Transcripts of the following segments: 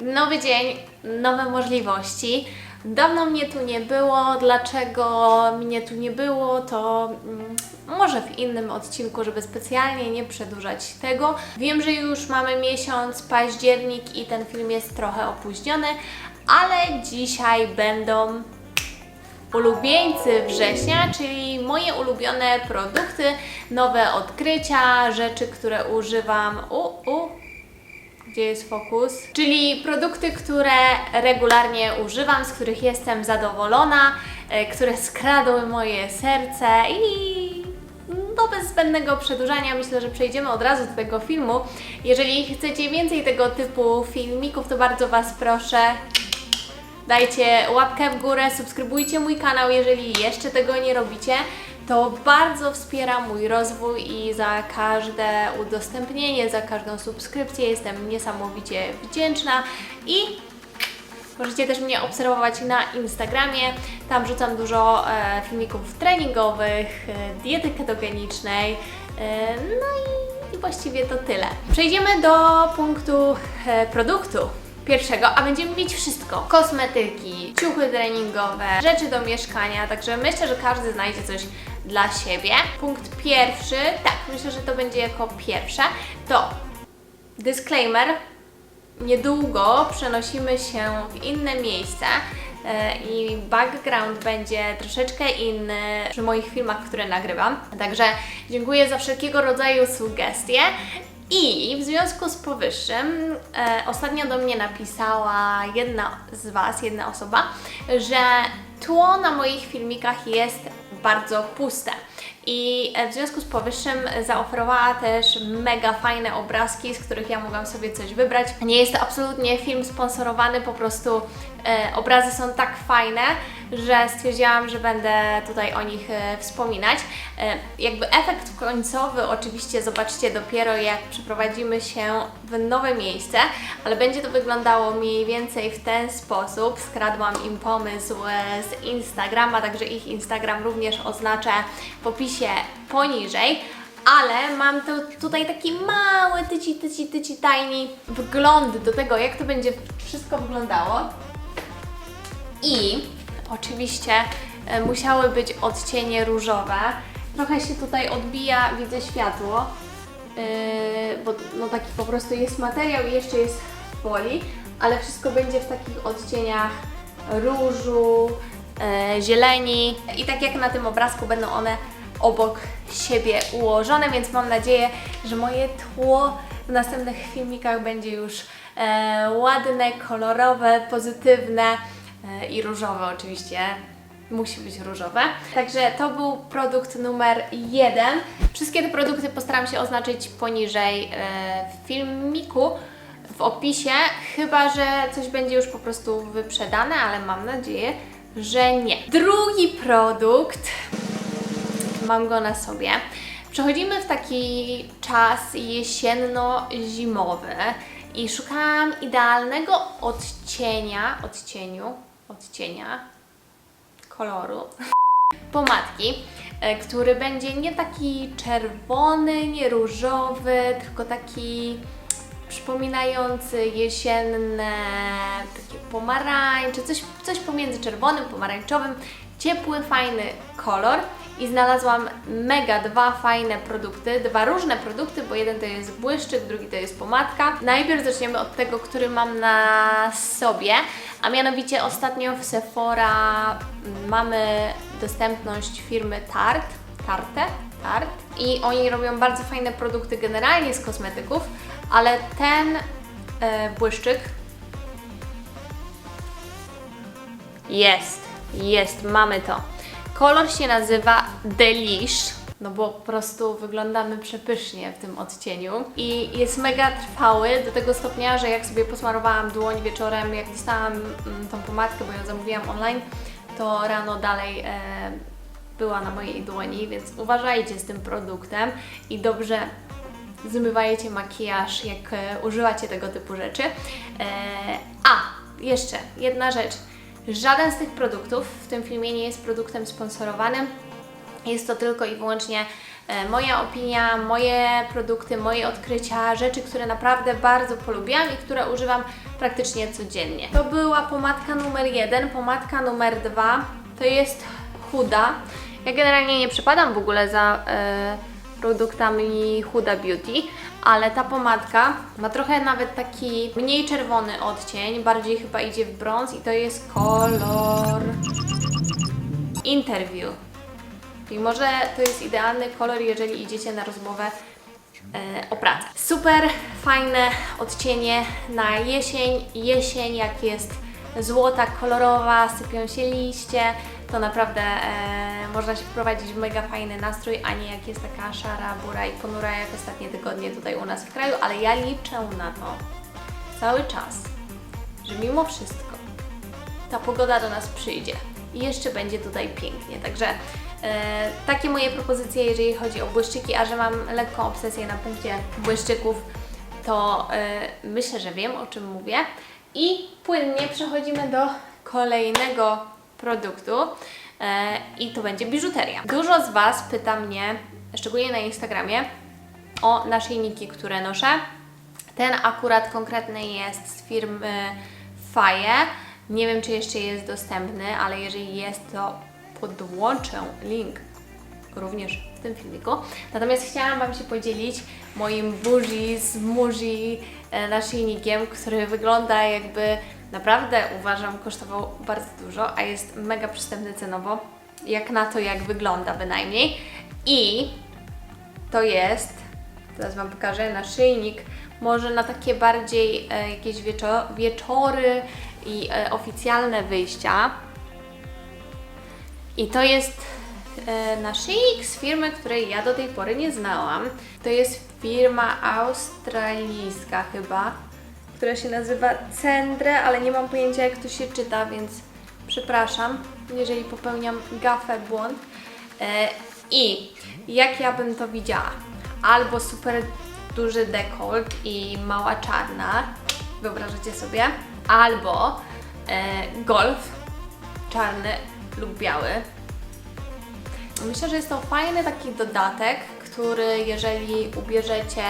Nowy dzień, nowe możliwości. Dawno mnie tu nie było. Dlaczego mnie tu nie było, to mm, może w innym odcinku, żeby specjalnie nie przedłużać tego. Wiem, że już mamy miesiąc październik i ten film jest trochę opóźniony, ale dzisiaj będą ulubieńcy września, czyli moje ulubione produkty, nowe odkrycia, rzeczy, które używam. U, u, gdzie jest fokus? Czyli produkty, które regularnie używam, z których jestem zadowolona, e, które skradły moje serce i no bez zbędnego przedłużania myślę, że przejdziemy od razu do tego filmu. Jeżeli chcecie więcej tego typu filmików, to bardzo Was proszę, Dajcie łapkę w górę, subskrybujcie mój kanał, jeżeli jeszcze tego nie robicie. To bardzo wspiera mój rozwój i za każde udostępnienie, za każdą subskrypcję jestem niesamowicie wdzięczna i Możecie też mnie obserwować na Instagramie. Tam rzucam dużo e, filmików treningowych, e, diety ketogenicznej. E, no i, i właściwie to tyle. Przejdziemy do punktu e, produktu. Pierwszego, a będziemy mieć wszystko: kosmetyki, ciuchy treningowe, rzeczy do mieszkania, także myślę, że każdy znajdzie coś dla siebie. Punkt pierwszy, tak, myślę, że to będzie jako pierwsze, to disclaimer, niedługo przenosimy się w inne miejsce i background będzie troszeczkę inny przy moich filmach, które nagrywam. Także dziękuję za wszelkiego rodzaju sugestie. I w związku z powyższym e, ostatnio do mnie napisała jedna z Was, jedna osoba, że tło na moich filmikach jest bardzo puste. I e, w związku z powyższym zaoferowała też mega fajne obrazki, z których ja mogłam sobie coś wybrać. Nie jest to absolutnie film sponsorowany, po prostu e, obrazy są tak fajne, że stwierdziłam, że będę tutaj o nich e, wspominać. Jakby efekt końcowy oczywiście zobaczycie dopiero jak przeprowadzimy się w nowe miejsce, ale będzie to wyglądało mniej więcej w ten sposób. Skradłam im pomysł z Instagrama, także ich Instagram również oznaczę w opisie poniżej. Ale mam tu, tutaj taki mały, tyci, tyci, tyci, tiny wgląd do tego, jak to będzie wszystko wyglądało. I oczywiście e, musiały być odcienie różowe. Trochę się tutaj odbija, widzę światło, yy, bo no taki po prostu jest materiał i jeszcze jest folii, ale wszystko będzie w takich odcieniach różu, e, zieleni i tak jak na tym obrazku będą one obok siebie ułożone, więc mam nadzieję, że moje tło w następnych filmikach będzie już e, ładne, kolorowe, pozytywne e, i różowe oczywiście. Musi być różowe. Także to był produkt numer jeden. Wszystkie te produkty postaram się oznaczyć poniżej e, w filmiku, w opisie, chyba że coś będzie już po prostu wyprzedane, ale mam nadzieję, że nie. Drugi produkt mam go na sobie. Przechodzimy w taki czas jesienno-zimowy i szukałam idealnego odcienia, odcieniu, odcienia, koloru pomadki, e, który będzie nie taki czerwony, nie różowy, tylko taki przypominający jesienne, takie pomarańcze, coś, coś pomiędzy czerwonym, pomarańczowym, ciepły, fajny kolor i znalazłam mega dwa fajne produkty, dwa różne produkty, bo jeden to jest błyszczyk, drugi to jest pomadka. Najpierw zaczniemy od tego, który mam na sobie, a mianowicie ostatnio w Sephora mamy dostępność firmy Tarte, Tarte, Tarte i oni robią bardzo fajne produkty generalnie z kosmetyków, ale ten e, błyszczyk jest, jest, mamy to. Kolor się nazywa Delish, no bo po prostu wyglądamy przepysznie w tym odcieniu i jest mega trwały do tego stopnia, że jak sobie posmarowałam dłoń wieczorem, jak dostałam mm, tą pomadkę, bo ją zamówiłam online, to rano dalej e, była na mojej dłoni, więc uważajcie z tym produktem i dobrze zmywajcie makijaż, jak e, używacie tego typu rzeczy. E, a, jeszcze jedna rzecz. Żaden z tych produktów w tym filmie nie jest produktem sponsorowanym. Jest to tylko i wyłącznie e, moja opinia, moje produkty, moje odkrycia, rzeczy, które naprawdę bardzo polubiłam i które używam praktycznie codziennie. To była pomadka numer jeden, pomadka numer dwa to jest Huda. Ja generalnie nie przypadam w ogóle za e, produktami Huda Beauty, ale ta pomadka ma trochę nawet taki mniej czerwony odcień, bardziej chyba idzie w brąz i to jest kolor Interview. I może to jest idealny kolor, jeżeli idziecie na rozmowę e, o pracę. Super fajne odcienie na jesień. Jesień, jak jest złota, kolorowa, sypią się liście, to naprawdę e, można się wprowadzić w mega fajny nastrój, a nie jak jest taka szara, bura i ponura jak ostatnie tygodnie tutaj u nas w kraju, ale ja liczę na to cały czas, że mimo wszystko ta pogoda do nas przyjdzie i jeszcze będzie tutaj pięknie. Także e, takie moje propozycje, jeżeli chodzi o błyszczyki, a że mam lekką obsesję na punkcie błyszczyków, to e, myślę, że wiem o czym mówię. I płynnie przechodzimy do kolejnego produktu e, i to będzie biżuteria. Dużo z Was pyta mnie, szczególnie na Instagramie, o naszyjniki, które noszę. Ten akurat konkretny jest z firmy Faye. Nie wiem, czy jeszcze jest dostępny, ale jeżeli jest, to podłączę link również w tym filmiku. Natomiast chciałam Wam się podzielić moim buzi z muzi naszyjnikiem, który wygląda jakby naprawdę uważam kosztował bardzo dużo, a jest mega przystępny cenowo, jak na to jak wygląda bynajmniej. I to jest, teraz Wam pokażę, naszyjnik może na takie bardziej e, jakieś wieczo- wieczory i e, oficjalne wyjścia. I to jest e, naszyjnik z firmy, której ja do tej pory nie znałam. To jest firma australijska chyba, która się nazywa Cendre, ale nie mam pojęcia jak to się czyta, więc przepraszam, jeżeli popełniam gafę, błąd. E, I jak ja bym to widziała? Albo super duży dekolt i mała czarna, wyobrażacie sobie? Albo e, golf czarny lub biały. Myślę, że jest to fajny taki dodatek, który jeżeli ubierzecie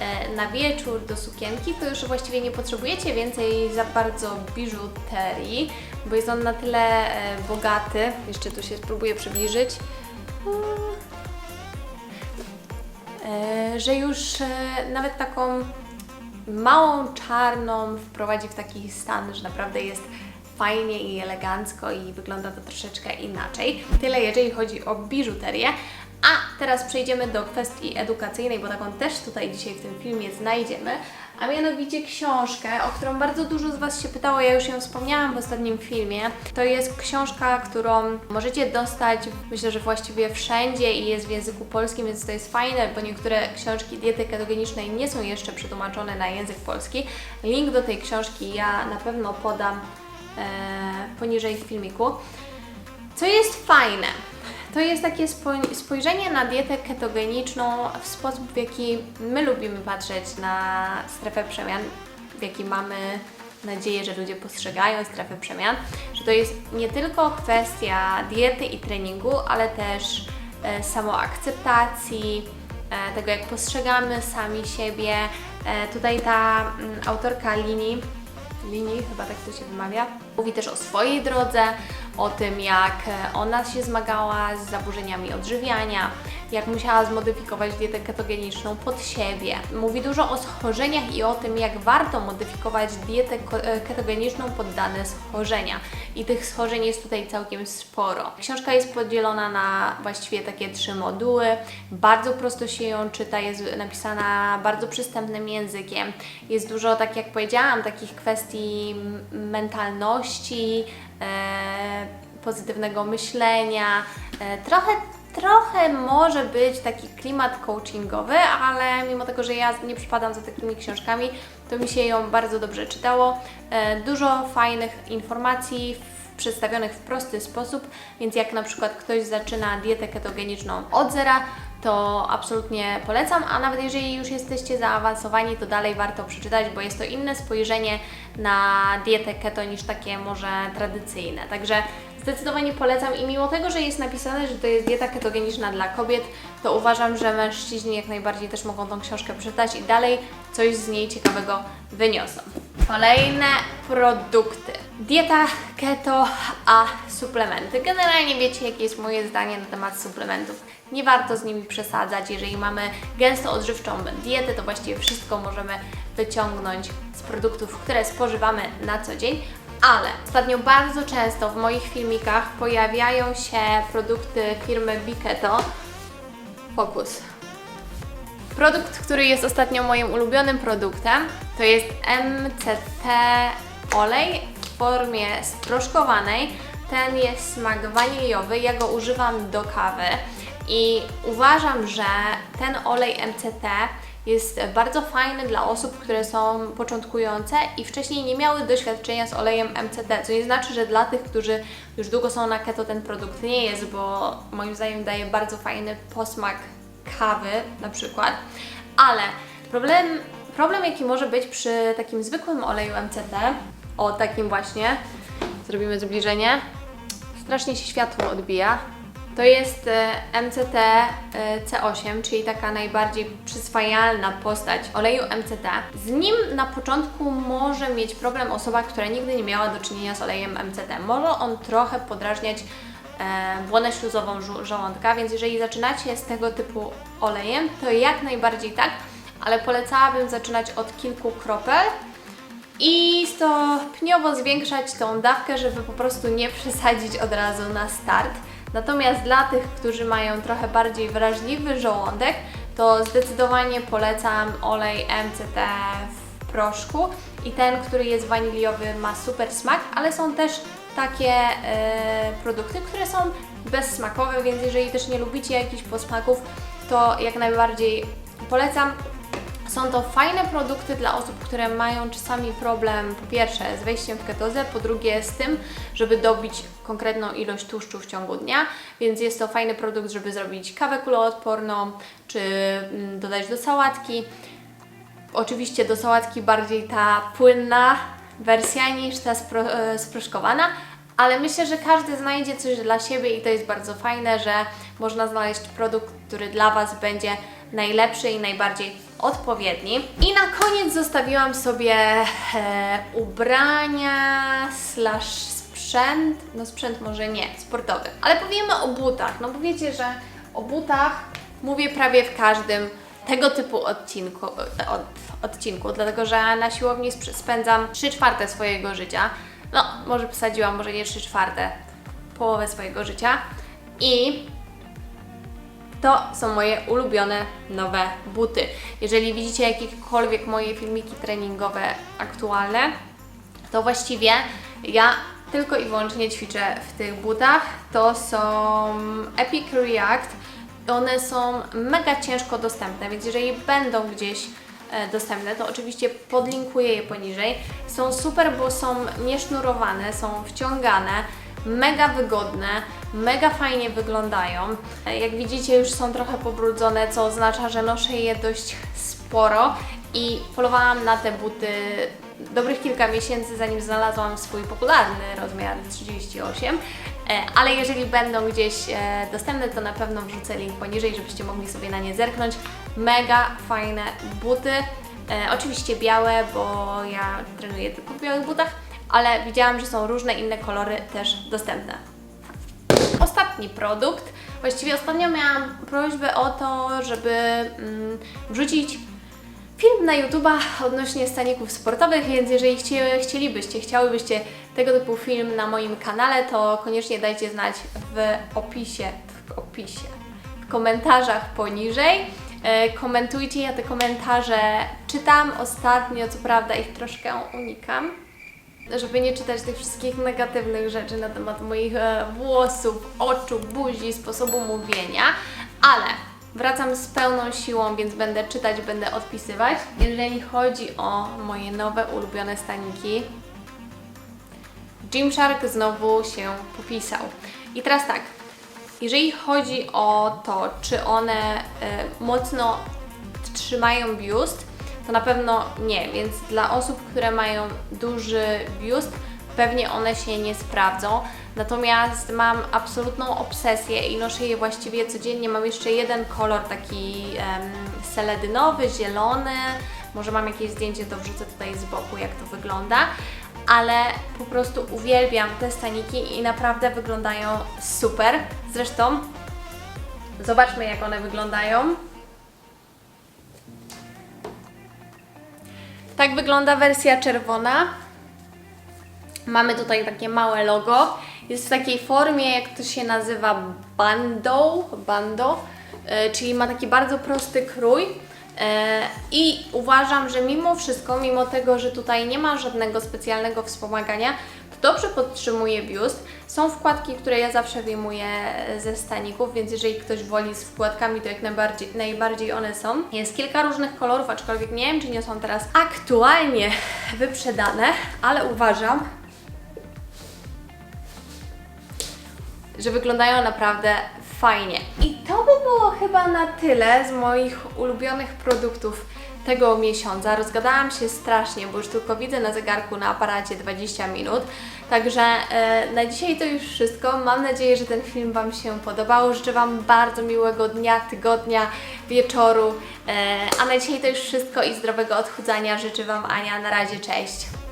e, na wieczór do sukienki, to już właściwie nie potrzebujecie więcej za bardzo biżuterii, bo jest on na tyle e, bogaty. Jeszcze tu się spróbuję przybliżyć. E, że już nawet taką małą czarną wprowadzi w taki stan, że naprawdę jest fajnie i elegancko i wygląda to troszeczkę inaczej. Tyle jeżeli chodzi o biżuterię. A teraz przejdziemy do kwestii edukacyjnej, bo taką też tutaj dzisiaj w tym filmie znajdziemy, a mianowicie książkę, o którą bardzo dużo z Was się pytało, ja już ją wspomniałam w ostatnim filmie. To jest książka, którą możecie dostać, myślę, że właściwie wszędzie i jest w języku polskim, więc to jest fajne, bo niektóre książki diety ketogenicznej nie są jeszcze przetłumaczone na język polski. Link do tej książki ja na pewno podam e, poniżej w filmiku. Co jest fajne, to jest takie spoj- spojrzenie na dietę ketogeniczną w sposób, w jaki my lubimy patrzeć na strefę przemian, w jaki mamy nadzieję, że ludzie postrzegają strefę przemian, że to jest nie tylko kwestia diety i treningu, ale też e, samoakceptacji, e, tego jak postrzegamy sami siebie. E, tutaj ta mm, autorka linii linii, chyba tak to się wymawia. Mówi też o swojej drodze, o tym jak e, ona się zmagała z zaburzeniami odżywiania, jak musiała zmodyfikować dietę ketogeniczną pod siebie. Mówi dużo o schorzeniach i o tym, jak warto modyfikować dietę e, ketogeniczną pod dane schorzenia. I tych schorzeń jest tutaj całkiem sporo. Książka jest podzielona na właściwie takie trzy moduły. Bardzo prosto się ją czyta, jest napisana bardzo przystępnym językiem. Jest dużo, tak jak powiedziałam, takich kwestii mentalności, e, pozytywnego myślenia. E, trochę, trochę może być taki klimat coachingowy, ale mimo tego, że ja nie przypadam za takimi książkami, to mi się ją bardzo dobrze czytało. E, dużo fajnych informacji przedstawionych w prosty sposób, więc jak na przykład ktoś zaczyna dietę ketogeniczną od zera, to absolutnie polecam, a nawet jeżeli już jesteście zaawansowani, to dalej warto przeczytać, bo jest to inne spojrzenie na dietę keto niż takie może tradycyjne. Także Zdecydowanie polecam i mimo tego, że jest napisane, że to jest dieta ketogeniczna dla kobiet, to uważam, że mężczyźni jak najbardziej też mogą tą książkę przeczytać i dalej coś z niej ciekawego wyniosą. Kolejne produkty. Dieta keto, a suplementy. Generalnie wiecie, jakie jest moje zdanie na temat suplementów. Nie warto z nimi przesadzać. Jeżeli mamy gęsto odżywczą dietę, to właściwie wszystko możemy wyciągnąć z produktów, które spożywamy na co dzień. Ale ostatnio bardzo często w moich filmikach pojawiają się produkty firmy Biketo. Fokus. Produkt, który jest ostatnio moim ulubionym produktem, to jest MCT olej w formie sproszkowanej. Ten jest smak waniliowy, ja go używam do kawy i uważam, że ten olej MCT jest bardzo fajny dla osób, które są początkujące i wcześniej nie miały doświadczenia z olejem MCT, co nie znaczy, że dla tych, którzy już długo są na keto, ten produkt nie jest, bo moim zdaniem daje bardzo fajny posmak kawy na przykład, ale problem, problem jaki może być przy takim zwykłym oleju MCT, o takim właśnie, zrobimy zbliżenie, strasznie się światło odbija, to jest e, MCT e, C8, czyli taka najbardziej przyswajalna postać oleju MCT. Z nim na początku może mieć problem osoba, która nigdy nie miała do czynienia z olejem MCT. Może on trochę podrażniać e, błonę śluzową żo- żołądka, więc jeżeli zaczynacie z tego typu olejem, to jak najbardziej tak, ale polecałabym zaczynać od kilku kropel i stopniowo zwiększać tą dawkę, żeby po prostu nie przesadzić od razu na start. Natomiast dla tych, którzy mają trochę bardziej wrażliwy żołądek, to zdecydowanie polecam olej MCT w proszku i ten, który jest waniliowy ma super smak, ale są też takie e, produkty, które są bezsmakowe, więc jeżeli też nie lubicie jakichś posmaków, to jak najbardziej polecam. Są to fajne produkty dla osób, które mają czasami problem po pierwsze z wejściem w ketozę, po drugie z tym, żeby dobić konkretną ilość tłuszczu w ciągu dnia, więc jest to fajny produkt, żeby zrobić kawę kuloodporną, czy mm, dodać do sałatki. Oczywiście do sałatki bardziej ta płynna wersja niż ta spro, e, sproszkowana, ale myślę, że każdy znajdzie coś dla siebie i to jest bardzo fajne, że można znaleźć produkt, który dla Was będzie najlepszy i najbardziej odpowiedni. I na koniec zostawiłam sobie e, ubrania slash sprzęt, no sprzęt może nie, sportowy, ale powiemy o butach, no bo wiecie, że o butach mówię prawie w każdym tego typu odcinku, e, od, odcinku, dlatego że na siłowni sp- spędzam 3 czwarte swojego życia. No, może posadziłam, może nie 3 czwarte, połowę swojego życia. I to są moje ulubione nowe buty. Jeżeli widzicie jakiekolwiek moje filmiki treningowe aktualne, to właściwie ja tylko i wyłącznie ćwiczę w tych butach. To są Epic React. One są mega ciężko dostępne, więc jeżeli będą gdzieś e, dostępne, to oczywiście podlinkuję je poniżej. Są super, bo są niesznurowane, są wciągane, mega wygodne, mega fajnie wyglądają. E, Jak widzicie, już są trochę pobrudzone, co oznacza, że noszę je dość sporo i polowałam na te buty dobrych kilka miesięcy, zanim znalazłam swój popularny rozmiar 38. E, Ale jeżeli będą gdzieś e, dostępne, to na pewno wrzucę link poniżej, żebyście mogli sobie na nie zerknąć. Mega fajne buty. E, oczywiście białe, bo ja trenuję tylko w białych butach, ale widziałam, że są różne inne kolory też dostępne. Ostatni produkt. Właściwie ostatnio miałam prośbę o to, żeby mm, wrzucić film na YouTube'a odnośnie staników sportowych, więc jeżeli chcie, chcielibyście, chciałybyście tego typu film na moim kanale, to koniecznie dajcie znać w opisie, w opisie, w komentarzach poniżej. E, komentujcie, ja te komentarze czytam ostatnio, co prawda ich troszkę unikam, żeby nie czytać tych wszystkich negatywnych rzeczy na temat moich e, włosów, oczu, buzi, sposobu mówienia, ale wracam z pełną siłą, więc będę czytać, będę odpisywać. Jeżeli chodzi o moje nowe ulubione staniki, Gymshark znowu się popisał. I teraz tak, jeżeli chodzi o to, czy one e, mocno trzymają biust, to na pewno nie, więc dla osób, które mają duży biust, pewnie one się nie sprawdzą. Natomiast mam absolutną obsesję i noszę je właściwie codziennie. Mam jeszcze jeden kolor taki em, seledynowy, zielony. Może mam jakieś zdjęcie, to wrzucę tutaj z boku, jak to wygląda. Ale po prostu uwielbiam te staniki i naprawdę wyglądają super. Zresztą zobaczmy, jak one wyglądają. Tak wygląda wersja czerwona. Mamy tutaj takie małe logo. Jest w takiej formie, jak to się nazywa, bando, bando e, czyli ma taki bardzo prosty krój. E, I uważam, że mimo wszystko, mimo tego, że tutaj nie ma żadnego specjalnego wspomagania, to dobrze podtrzymuje biust. Są wkładki, które ja zawsze wyjmuję ze staników, więc jeżeli ktoś woli z wkładkami, to jak najbardziej, najbardziej one są. Jest kilka różnych kolorów, aczkolwiek nie wiem, czy nie są teraz aktualnie wyprzedane, ale uważam, że wyglądają naprawdę fajnie. I to by było chyba na tyle z moich ulubionych produktów tego miesiąca. Rozgadałam się strasznie, bo już tylko widzę na zegarku na aparacie 20 minut. Także e, na dzisiaj to już wszystko. Mam nadzieję, że ten film Wam się podobał. Życzę Wam bardzo miłego dnia, tygodnia, wieczoru. E, a na dzisiaj to już wszystko i zdrowego odchudzania. Życzę Wam Ania. Na razie, cześć!